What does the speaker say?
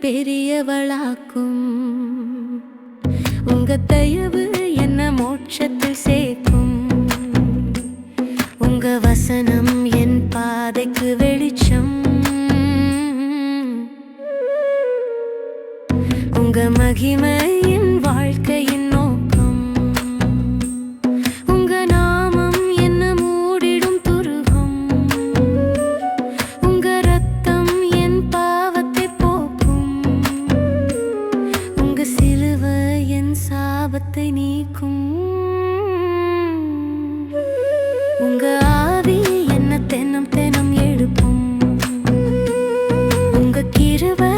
பெரியவளாக்கும். உங்க தயவு பாதைக்கு வெளிச்சம். உங்க மகிமையின் வாழ்க்கையின் நோக்கம். உங்க நாமம் என்ன மூடிடும் துருகம். உங்க ரத்தம் என் பாவத்தை போக்கும். உங்க சிலுவை என் சாபத்தை நீக்கும். கிருப